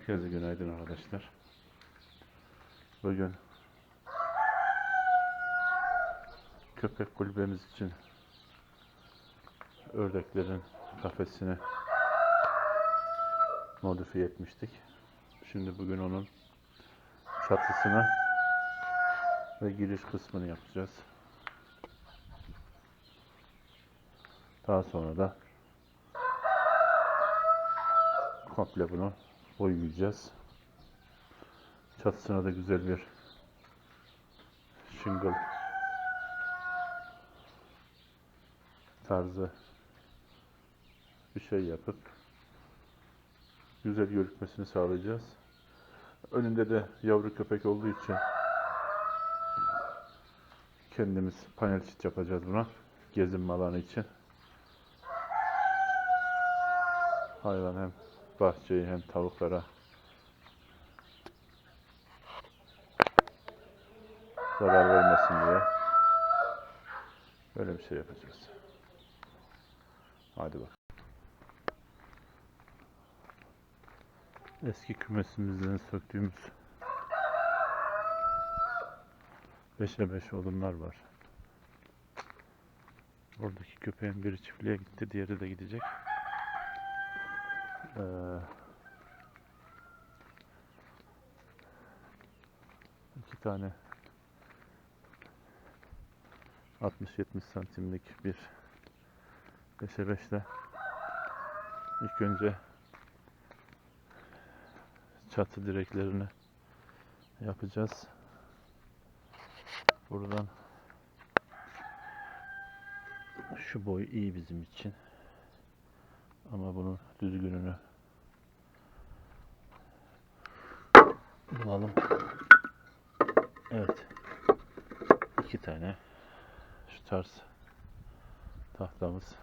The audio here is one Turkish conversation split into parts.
Herkese günaydın arkadaşlar. Bugün köpek kulübemiz için ördeklerin kafesini modifiye etmiştik. Şimdi bugün onun çatısını ve giriş kısmını yapacağız. Daha sonra da komple bunu boyayacağız. Çatısına da güzel bir shingle tarzı bir şey yapıp güzel yürütmesini sağlayacağız. Önünde de yavru köpek olduğu için kendimiz panel çit yapacağız buna. Gezinme alanı için. Hayvan hem bahçeyi hem tavuklara zarar vermesin diye böyle bir şey yapacağız. Hadi bak. Eski kümesimizden söktüğümüz 5'e 5 odunlar var. Oradaki köpeğin biri çiftliğe gitti, diğeri de gidecek. Ee, iki tane 60-70 santimlik bir 5'e 5'le ilk önce çatı direklerini yapacağız. Buradan şu boy iyi bizim için. Ama bunun düzgününü bulalım. Evet. iki tane şu tarz tahtamız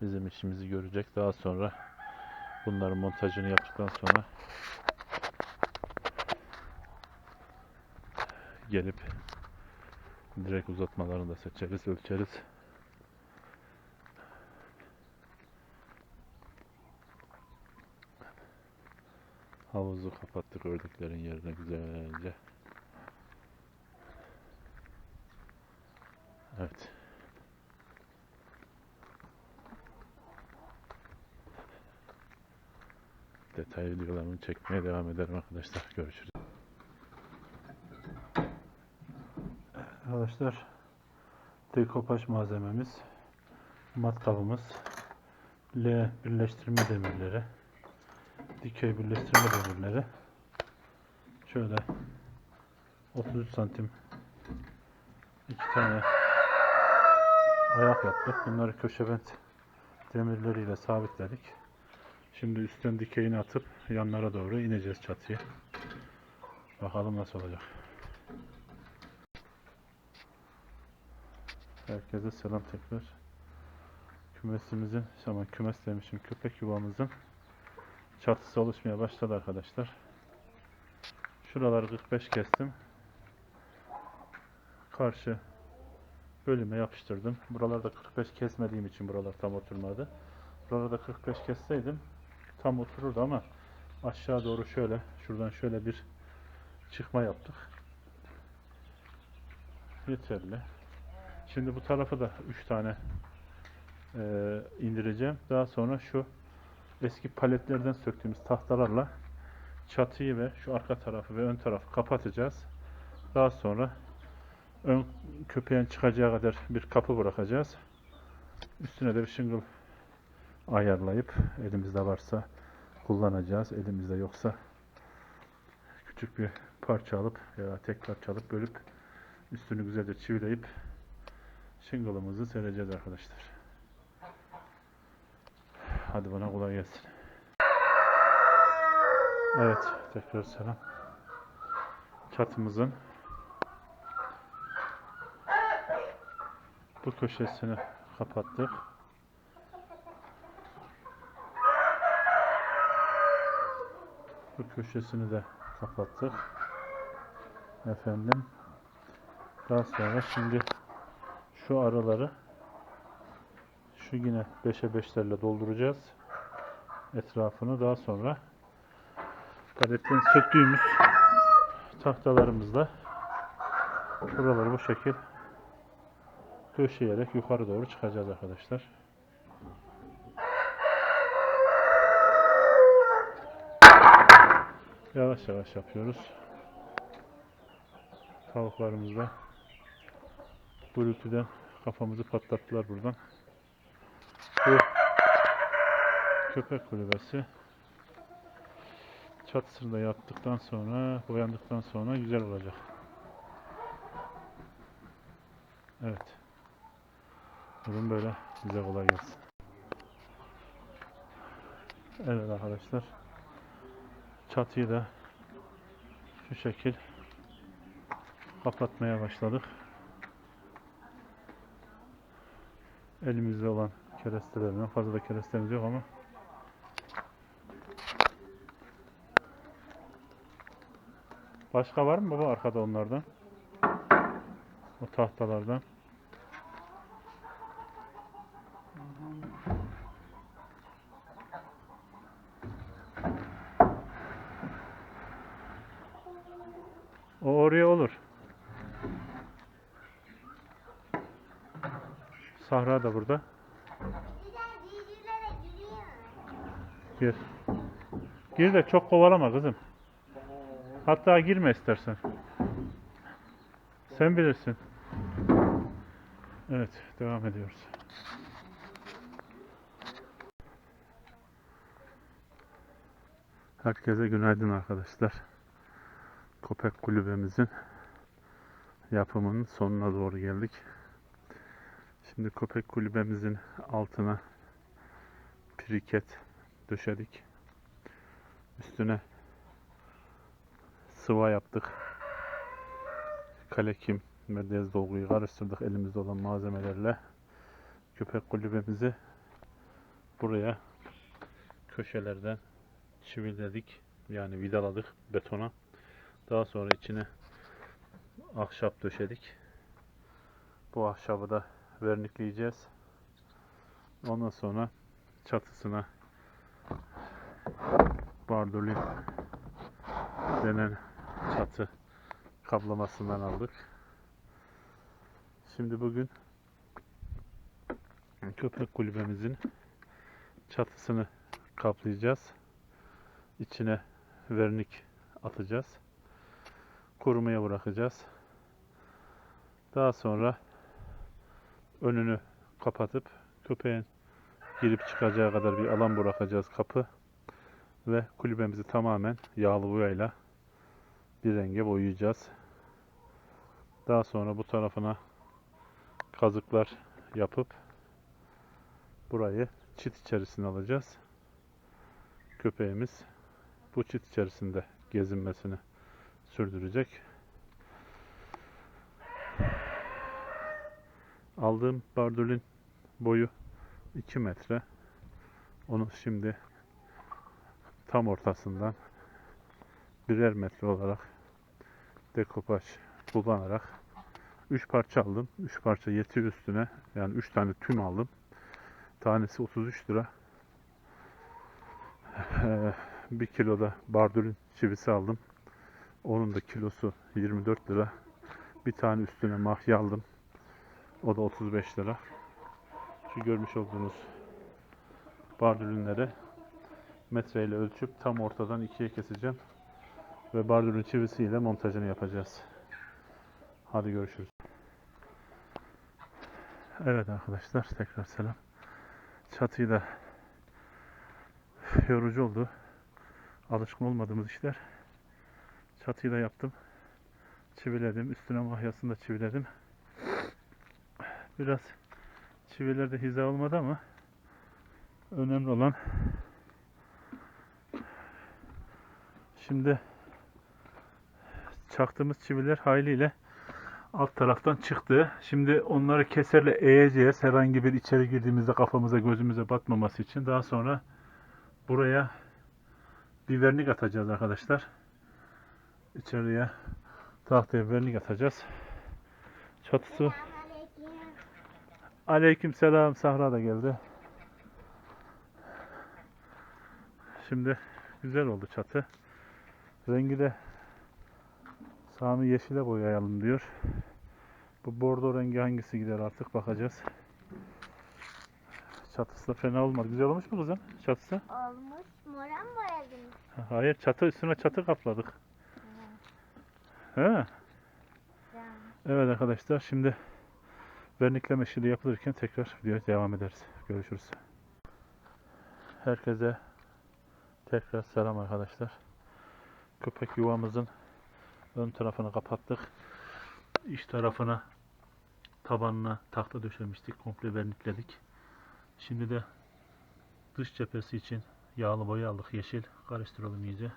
bizim işimizi görecek. Daha sonra bunların montajını yaptıktan sonra gelip direkt uzatmalarını da seçeriz, ölçeriz. Havuzu kapattık ördeklerin yerine güzelce. Evet. Detay videolarını çekmeye devam ederim arkadaşlar. Görüşürüz. Arkadaşlar dekopaj malzememiz matkabımız L birleştirme demirleri dikey birleştirme demirleri şöyle 33 santim iki tane ayak yaptık. Bunları köşe bent demirleriyle sabitledik. Şimdi üstten dikeyini atıp yanlara doğru ineceğiz çatıya. Bakalım nasıl olacak. Herkese selam tekrar. Kümesimizin, aman kümes demişim, köpek yuvamızın çatısı oluşmaya başladı arkadaşlar. Şuraları 45 kestim. Karşı bölüme yapıştırdım. Buralarda 45 kesmediğim için buralar tam oturmadı. Buralarda 45 kesseydim tam otururdu ama aşağı doğru şöyle, şuradan şöyle bir çıkma yaptık. Yeterli. Şimdi bu tarafa da 3 tane e, indireceğim. Daha sonra şu eski paletlerden söktüğümüz tahtalarla çatıyı ve şu arka tarafı ve ön tarafı kapatacağız. Daha sonra ön köpeğin çıkacağı kadar bir kapı bırakacağız. Üstüne de bir shingle ayarlayıp elimizde varsa kullanacağız. Elimizde yoksa küçük bir parça alıp ya tek parça alıp bölüp üstünü güzelce çivileyip shingle'ımızı sereceğiz arkadaşlar. Hadi bana kolay gelsin. Evet, tekrar selam. Çatımızın bu köşesini kapattık. Bu köşesini de kapattık. Efendim. Daha sonra şimdi şu araları şu yine 5'e 5'lerle dolduracağız. Etrafını daha sonra paletten söktüğümüz tahtalarımızla buraları bu şekil döşeyerek yukarı doğru çıkacağız arkadaşlar. Yavaş yavaş yapıyoruz. Tavuklarımız da gürültüden kafamızı patlattılar buradan. Köpek kulübesi çatısını da yaptıktan sonra, boyandıktan sonra güzel olacak. Evet. Durum böyle. Bize kolay gelsin. Evet arkadaşlar. Çatıyı da şu şekil kapatmaya başladık. Elimizde olan kerestelerden fazla da kerestemiz yok ama Başka var mı baba arkada onlardan? O tahtalardan. O oraya olur. Sahra da burada. Gir. Gir de çok kovalama kızım. Hatta girme istersen. Sen bilirsin. Evet, devam ediyoruz. Herkese günaydın arkadaşlar. Köpek kulübemizin yapımının sonuna doğru geldik. Şimdi köpek kulübemizin altına piriket döşedik. Üstüne sıva yaptık. Kalekim ve dez dolguyu karıştırdık elimizde olan malzemelerle. Köpek kulübemizi buraya köşelerden çiviledik. Yani vidaladık betona. Daha sonra içine ahşap döşedik. Bu ahşabı da vernikleyeceğiz. Ondan sonra çatısına bardolin denen çatı kaplamasından aldık. Şimdi bugün köpek kulübemizin çatısını kaplayacağız. İçine vernik atacağız. Kurumaya bırakacağız. Daha sonra önünü kapatıp köpeğin girip çıkacağı kadar bir alan bırakacağız kapı ve kulübemizi tamamen yağlı boyayla bir renge boyayacağız. Daha sonra bu tarafına kazıklar yapıp burayı çit içerisine alacağız. Köpeğimiz bu çit içerisinde gezinmesini sürdürecek. Aldığım bardolin boyu 2 metre. Onu şimdi tam ortasından birer metre olarak dekopaj kullanarak 3 parça aldım. 3 parça yetiyor üstüne. Yani 3 tane tüm aldım. Tanesi 33 lira. 1 kilo da bardolin çivisi aldım. Onun da kilosu 24 lira. Bir tane üstüne mahya aldım. O da 35 lira. Şu görmüş olduğunuz bardolünleri metreyle ölçüp tam ortadan ikiye keseceğim. Ve bardolin çivisiyle montajını yapacağız. Hadi görüşürüz. Evet arkadaşlar tekrar selam. Çatıyı da yorucu oldu. Alışkın olmadığımız işler. Çatıyı da yaptım. Çiviledim. Üstüne mahyasını da çiviledim. Biraz çivilerde hiza olmadı ama önemli olan şimdi çaktığımız çiviler haliyle alt taraftan çıktı. Şimdi onları keserle eğeceğiz. Herhangi bir içeri girdiğimizde kafamıza gözümüze batmaması için. Daha sonra buraya bir vernik atacağız arkadaşlar. İçeriye tahtaya vernik atacağız. Çatısı. Aleyküm selam. Sahra da geldi. Şimdi güzel oldu çatı. Rengi de Sami yeşile boyayalım diyor. Bu bordo rengi hangisi gider artık bakacağız. Çatısı da fena olmadı. Güzel olmuş mu kızım? Çatısı? Olmuş. Mora mı boyadınız? Ha, Hayır çatı üstüne çatı kapladık. He? Evet arkadaşlar şimdi vernikleme işi de yapılırken tekrar videoya devam ederiz. Görüşürüz. Herkese tekrar selam arkadaşlar. Köpek yuvamızın ön tarafını kapattık. İç tarafına tabanına tahta döşemiştik. Komple vernikledik. Şimdi de dış cephesi için yağlı boya aldık. Yeşil. Karıştıralım iyice.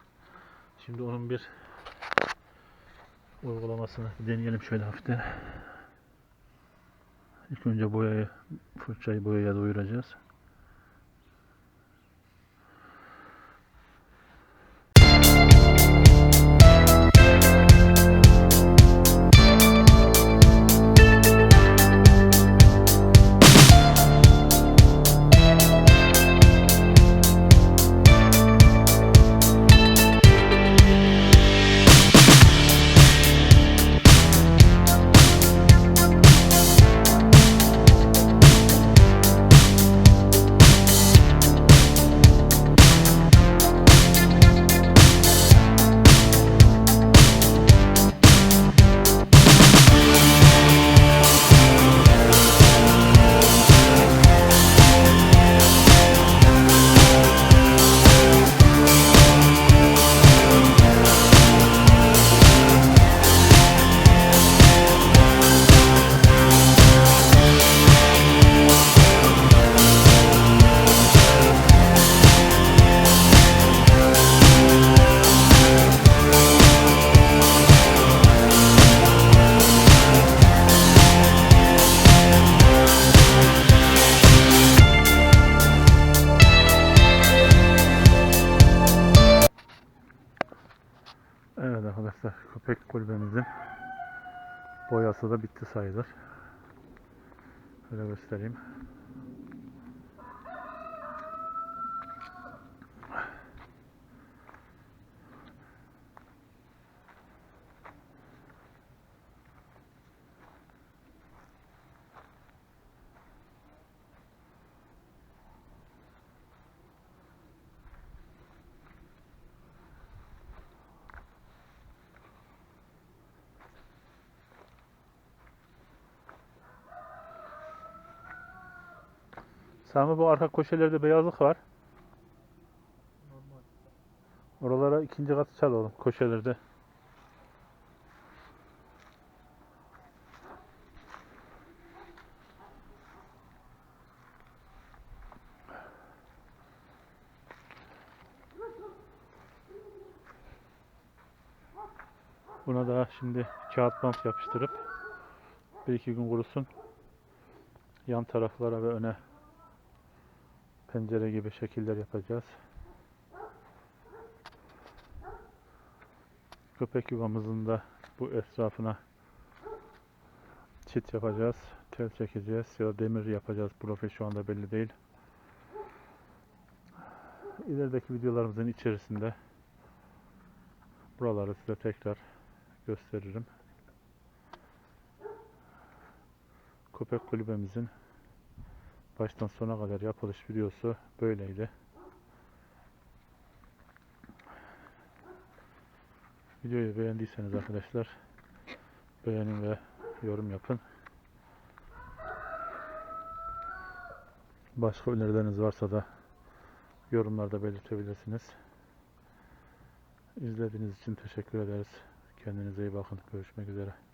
Şimdi onun bir uygulamasını deneyelim şöyle hafiften. İlk önce boyayı, fırçayı boyaya doyuracağız. Kulübemizin boyası da bitti sayılır. Şöyle göstereyim. Sami bu arka köşelerde beyazlık var. Oralara ikinci katı çal oğlum köşelerde. Buna da şimdi kağıt bant yapıştırıp bir iki gün kurusun. Yan taraflara ve öne pencere gibi şekiller yapacağız. Köpek yuvamızın da bu etrafına çit yapacağız. Tel çekeceğiz ya da demir yapacağız. Profil şu anda belli değil. İlerideki videolarımızın içerisinde buraları size tekrar gösteririm. Köpek kulübemizin baştan sona kadar yapılış videosu böyleydi. Videoyu beğendiyseniz arkadaşlar beğenin ve yorum yapın. Başka önerileriniz varsa da yorumlarda belirtebilirsiniz. İzlediğiniz için teşekkür ederiz. Kendinize iyi bakın. Görüşmek üzere.